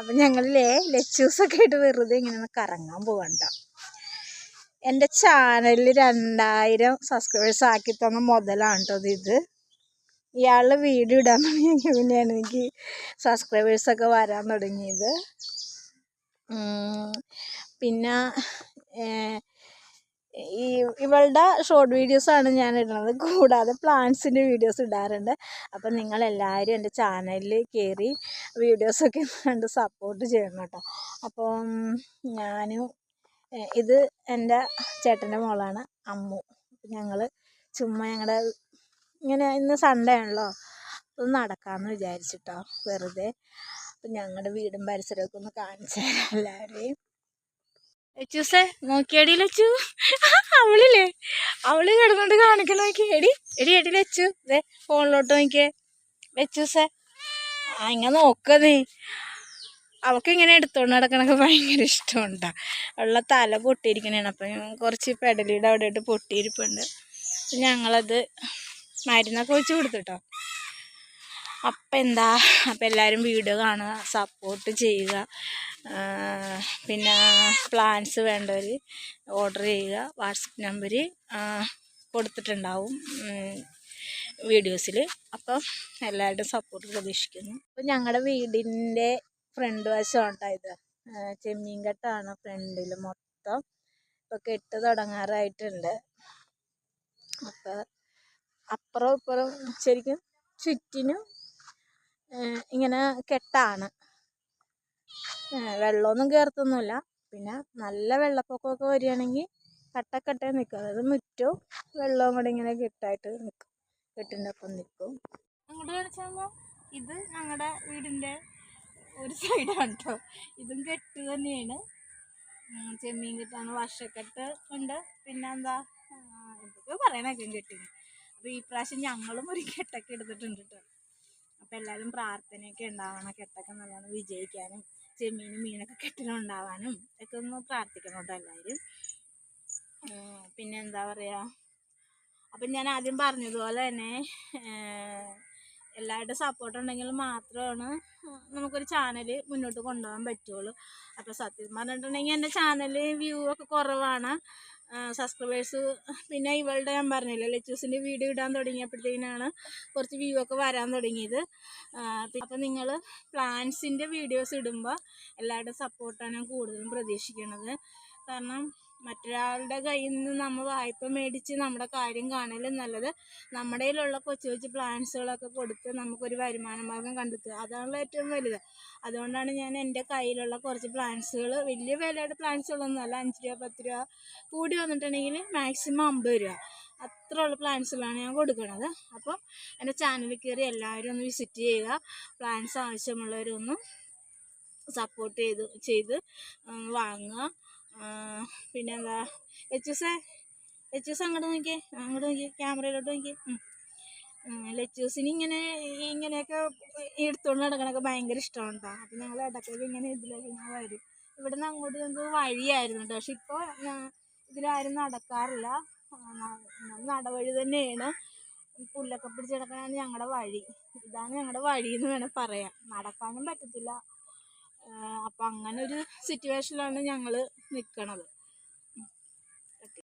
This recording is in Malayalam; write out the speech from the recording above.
അപ്പം ഞങ്ങളിലേ ലച്ചൂസൊക്കെ ആയിട്ട് വെറുതെ ഇങ്ങനെ കറങ്ങാൻ പോകണ്ട എന്റെ ചാനലിൽ രണ്ടായിരം സബ്സ്ക്രൈബേഴ്സ് ആക്കി തന്ന മുതലാണ് കേട്ടോ ഇത് ഇയാളുടെ വീഡിയോ ഇടാൻ തുടങ്ങി പിന്നെയാണ് എനിക്ക് സബ്സ്ക്രൈബേഴ്സൊക്കെ വരാൻ തുടങ്ങിയത്. പിന്നെ ഈ ഇവളുടെ ഷോർട്ട് വീഡിയോസാണ് ഞാൻ ഇടുന്നത് കൂടാതെ പ്ലാന്റ്സിന്റെ വീഡിയോസ് ഇടാറുണ്ട്. അപ്പം നിങ്ങളെല്ലാവരും എന്റെ ചാനലിൽ കയറി വീഡിയോസൊക്കെ കണ്ട് സപ്പോർട്ട് ചെയ്യണം കേട്ടോ. അപ്പം ഞാനും ഇത് എന്റെ ചേട്ടന്റെ മോളാണ് അമ്മു. ഞങ്ങൾ ചുമ്മാ ഞങ്ങളുടെ ഇങ്ങനെ ഇന്ന് സൺഡേ ആണല്ലോ. ഒന്ന് നടക്കാമെന്ന് വിചാരിച്ചിട്ടോ വെറുതെ. അപ്പം ഞങ്ങളുടെ വീടും പരിസരമൊക്കെ ഒന്ന് കാണിച്ചു തരാം എല്ലാവരെയും ലച്ചൂസേ നോക്കിയടി ലച്ചു. അവളില്ലേ? അവൾ കിടന്നോണ്ട് കാണിക്കണ നോക്കി. എടി എടി എടി ലച്ചു. ദേ ഫോണിലോട്ട് നോക്കിയേ. ലച്ചൂസേ ആ ഇങ്ങനെ നോക്ക നീ. അവൾക്ക് ഇങ്ങനെ എടുത്തോണ്ട് നടക്കണൊക്കെ ഭയങ്കര ഇഷ്ടമുണ്ടാ. അവളുടെ തല പൊട്ടിയിരിക്കണേണ്. അപ്പം കുറച്ച് പെടലിയുടെ അവിടെ ഇട്ട് പൊട്ടിയിരിപ്പുണ്ട്. ഞങ്ങളത് മരുന്നൊക്കെ വെച്ച് കൊടുത്തിട്ടോ അപ്പം എന്താ? അപ്പം എല്ലാവരും വീഡിയോ കാണുക സപ്പോർട്ട് ചെയ്യുക പിന്നെ പ്ലാൻസ് വേണ്ടവർ ഓർഡർ ചെയ്യുക വാട്സപ്പ് നമ്പർ കൊടുത്തിട്ടുണ്ടാവും വീഡിയോസിൽ അപ്പം എല്ലാവരുടെയും സപ്പോർട്ട് പ്രതീക്ഷിക്കുന്നു. അപ്പം ഞങ്ങളുടെ വീടിന്റെ ഫ്രണ്ട് വശമുണ്ടായത് ചെമ്മീൻ കെട്ടാണ് ഫ്രണ്ടിൽ മൊത്തം. ഇപ്പോൾ കെട്ട് തുടങ്ങാറായിട്ടുണ്ട്. അപ്പോൾ അപ്പുറം ഇപ്പുറം ശരിക്കും ചുറ്റിനും ഇങ്ങനെ കെട്ടാണ്. വെള്ളമൊന്നും കയറത്തൊന്നുമില്ല പിന്നെ നല്ല വെള്ളപ്പൊക്കമൊക്കെ വരികയാണെങ്കിൽ കട്ടക്കട്ട നിൽക്കും. അതായത് മുറ്റവും വെള്ളവും കൂടെ ഇങ്ങനെ കെട്ടായിട്ട് നിൽക്കും. കെട്ടിന്റെ ഒപ്പം നിൽക്കും. അങ്ങോട്ട് ഇത് ഞങ്ങളുടെ വീടിന്റെ ഒരു സൈഡാണ് കേട്ടോ ഇതും കെട്ട് തന്നെയാണ്. ചെമ്മീൻ കെട്ടാണ് വർഷക്കെട്ട് ഉണ്ട്. പിന്നെ എന്താ എന്തൊക്കെയോ പറയണേക്കും കെട്ടിന്. അപ്പോൾ ഈ പ്രാവശ്യം ഞങ്ങളും ഒരു കെട്ടൊക്കെ എടുത്തിട്ടുണ്ട് കേട്ടോ അപ്പം എല്ലാവരും പ്രാർത്ഥനയൊക്കെ ഉണ്ടാവണം കെട്ടൊക്കെ നല്ലോണം വിജയിക്കാനും ചെമ്മീനും മീനൊക്കെ കെട്ടിലുണ്ടാവാനും ഒക്കെ ഒന്ന് പ്രാർത്ഥിക്കണം കേട്ടോ എല്ലാവരും പിന്നെ എന്താ പറയുക അപ്പം ഞാൻ ആദ്യം പറഞ്ഞതുപോലെ തന്നെ എല്ലാവരുടെ സപ്പോർട്ട് ഉണ്ടെങ്കിൽ മാത്രമാണ് നമുക്കൊരു ചാനൽ മുന്നോട്ട് കൊണ്ടുപോകാൻ പറ്റുള്ളൂ. അപ്പോൾ സത്യം പറഞ്ഞിട്ടുണ്ടെങ്കിൽ എന്റെ ചാനൽ വ്യൂ ഒക്കെ കുറവാണ്. സബ്സ്ക്രൈബേഴ്സ് പിന്നെ ഇവളുടെ ഞാൻ പറഞ്ഞില്ല ലെച്ചൂസിന്റെ വീഡിയോ ഇടാൻ തുടങ്ങിയപ്പോഴത്തേനാണ് കുറച്ച് വ്യൂ ഒക്കെ വരാൻ തുടങ്ങിയത്. അപ്പം നിങ്ങൾ പ്ലാന്റ്സിന്റെ വീഡിയോസ് ഇടുമ്പോൾ എല്ലാവരുടെയും സപ്പോർട്ടാണ് ഞാൻ കൂടുതലും പ്രതീക്ഷിക്കുന്നത് കാരണം മറ്റൊരാളുടെ കയ്യിൽ നിന്ന് നമ്മൾ വായ്പ മേടിച്ച് നമ്മുടെ കാര്യം കാണലും നല്ലത്. നമ്മുടെ കയ്യിലുള്ള കൊച്ചു കൊച്ചു പ്ലാൻസുകളൊക്കെ കൊടുത്ത് നമുക്കൊരു വരുമാന മാർഗം കണ്ടെത്തുക. അതാണല്ലോ ഏറ്റവും വലുത്. അതുകൊണ്ടാണ് ഞാൻ എന്റെ കയ്യിലുള്ള കുറച്ച് പ്ലാൻസുകൾ വലിയ വിലയുടെ പ്ലാൻസുകളൊന്നും അല്ല. അഞ്ച് രൂപ പത്ത് രൂപ കൂടി വന്നിട്ടുണ്ടെങ്കിൽ മാക്സിമം അമ്പത് രൂപ. അത്രയുള്ള പ്ലാൻസുകളാണ് ഞാൻ കൊടുക്കുന്നത് അപ്പോൾ എന്റെ ചാനലിൽ കയറി എല്ലാവരും ഒന്ന് വിസിറ്റ് ചെയ്യുക. പ്ലാൻസ് ആവശ്യമുള്ളവരൊന്നും സപ്പോർട്ട് ചെയ്ത് ചെയ്ത് വാങ്ങുക ആ, എച്ച് ലച്ചൂസേ ലച്ചൂസ് അങ്ങോട്ട് നോക്കിയേ അങ്ങോട്ട് നോക്കിയേ ക്യാമറയിലോട്ട് നോക്കി ലച്ചൂസിന് ഇങ്ങനെ ഇങ്ങനെയൊക്കെ എടുത്തുകൊണ്ട് നടക്കണൊക്കെ ഭയങ്കര ഇഷ്ടമാണ് കേട്ടോ അപ്പം ഞങ്ങൾ ഇടയ്ക്കൊക്കെ ഇങ്ങനെ ഇതിലൊക്കെ ഇങ്ങനെ വരും. ഇവിടെ നിന്ന് അങ്ങോട്ട് ഞങ്ങൾക്ക് വഴിയായിരുന്നു കേട്ടോ പക്ഷെ ഇപ്പോൾ ഇതിലാരും നടക്കാറില്ല. നടവഴി തന്നെയാണ്. പുല്ലൊക്കെ പിടിച്ച് കിടക്കണതാണ് ഞങ്ങളുടെ വഴി. ഇതാണ് ഞങ്ങളുടെ വഴി എന്ന് വേണമെങ്കിൽ പറയാം നടക്കാനും പറ്റത്തില്ല. അപ്പം അങ്ങനെ ഒരു സിറ്റുവേഷനിലാണ് ഞങ്ങൾ നിൽക്കണത്